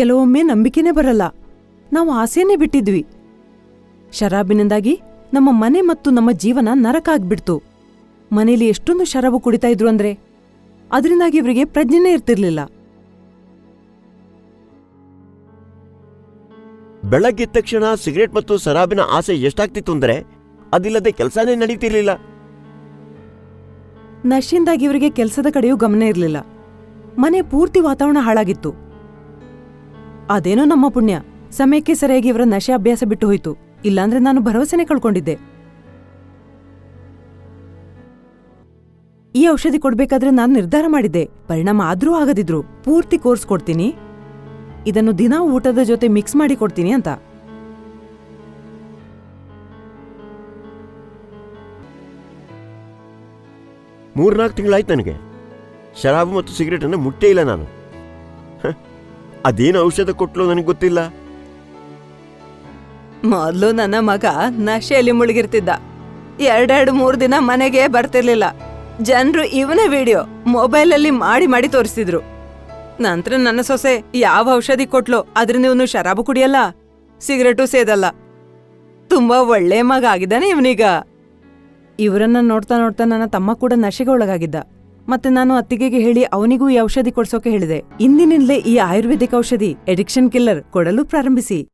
ಕೆಲವೊಮ್ಮೆ ನಂಬಿಕೆನೇ ಬರಲ್ಲ. ನಾವು ಆಸೆನೇ ಬಿಟ್ಟಿದ್ವಿ. ಶರಾಬಿನಿಂದಾಗಿ ನಮ್ಮ ಮನೆ ಮತ್ತು ನಮ್ಮ ಜೀವನ ನರಕ ಆಗ್ಬಿಡ್ತು. ಮನೇಲಿ ಎಷ್ಟೊಂದು ಶರಾಬು ಕುಡಿತಾ ಇದ್ರು ಅಂದ್ರೆ ಅದರಿಂದಾಗಿ ಇವರಿಗೆ ಪ್ರಜ್ಞೆನೇ ಇರ್ತಿರ್ಲಿಲ್ಲ. ಬೆಳಗ್ಗೆದ್ದ ತಕ್ಷಣ ಸಿಗರೇಟ್ ಮತ್ತು ಶರಾಬಿನ ಆಸೆ ಎಷ್ಟಾಗ್ತಿತ್ತು ಅಂದ್ರೆ ಅದಿಲ್ಲದೆ ಕೆಲಸನೇ ನಡೀತಿರ್ಲಿಲ್ಲ. ನಶೆಯಿಂದಾಗಿ ಇವರಿಗೆ ಕೆಲಸದ ಕಡೆಯೂ ಗಮನ ಇರಲಿಲ್ಲ. ಮನೆ ಪೂರ್ತಿ ವಾತಾವರಣ ಹಾಳಾಗಿತ್ತು. ಅದೇನೋ ನಮ್ಮ ಪುಣ್ಯ. ಸಮಯಕ್ಕೆ ಸರಿಯಾಗಿ ಇವರ ನಶೆ ಅಭ್ಯಾಸ ಬಿಟ್ಟು ಹೋಯಿತು. ಇಲ್ಲಾಂದ್ರೆ ನಾನು ಭರವಸೆನೆ ಕಳ್ಕೊಂಡಿದ್ದೆ. ಈ ಔಷಧಿ ಕೊಡ್ಬೇಕಾದ್ರೆ ನಾನು ನಿರ್ಧಾರ ಮಾಡಿದ್ದೆ. ಪರಿಣಾಮ ಆದ್ರೂ ಆಗದಿದ್ರು. ಪೂರ್ತಿ ಕೋರ್ಸ್ ಕೊಡ್ತೀನಿ. ಇದನ್ನು ದಿನಾ ಊಟದ ಜೊತೆ ಮಿಕ್ಸ್ ಮಾಡಿ ಕೊಡ್ತೀನಿ ಅಂತ. ಮೂರ್ನಾಲ್ಕು ತಿಂಗಳಾಯ್ತು ನನಗೆ. ಶರಾಬು ಮತ್ತು ಸಿಗರೇಟ್ ಅನ್ನ ಮುಟ್ಟೇ ಇಲ್ಲ ನಾನು. ಅದೇನು ಔಷಧ ಕೊಟ್ಲು ನನಗೆ ಗೊತ್ತಿಲ್ಲ. ಮೊದಲು ನನ್ನ ಮಗ ನಶೆಯಲ್ಲಿ ಮುಳುಗಿರ್ತಿದ್ದ. ಎರಡೆರಡು ಮೂರು ದಿನ ಮನೆಗೆ ಬರ್ತಿರ್ಲಿಲ್ಲ. ಜನರು ಇವನೇ ವಿಡಿಯೋ ಮೊಬೈಲಲ್ಲಿ ಮಾಡಿ ಮಾಡಿ ತೋರಿಸ್ತಿದ್ರು. ನಂತರ ನನ್ನ ಸೊಸೆ ಯಾವ ಔಷಧಿ ಕೊಟ್ಲು ಅದರಿಂದ ಇವನು ಶರಾಬು ಕುಡಿಯಲ್ಲ, ಸಿಗರೇಟು ಸೇದಲ್ಲ. ತುಂಬಾ ಒಳ್ಳೆ ಮಗ ಆಗಿದ್ದಾನೆ ಇವನೀಗ. ಇವರನ್ನ ನೋಡ್ತಾ ನೋಡ್ತಾ ನನ್ನ ತಮ್ಮ ಕೂಡ ನಶೆಗೆ ಒಳಗಾಗಿದ್ದ. ಮತ್ತೆ ನಾನು ಅತ್ತಿಗೆಗೆ ಹೇಳಿ ಅವನಿಗೂ ಈ ಔಷಧಿ ಕೊಡ್ಸೋಕೆ ಹೇಳಿದೆ. ಇಂದಿನಿಂದಲೇ ಈ ಆಯುರ್ವೇದಿಕ್ ಔಷಧಿ, ಎಡಿಕ್ಷನ್ ಕಿಲ್ಲರ್ ಕೊಡಲು ಪ್ರಾರಂಭಿಸಿ.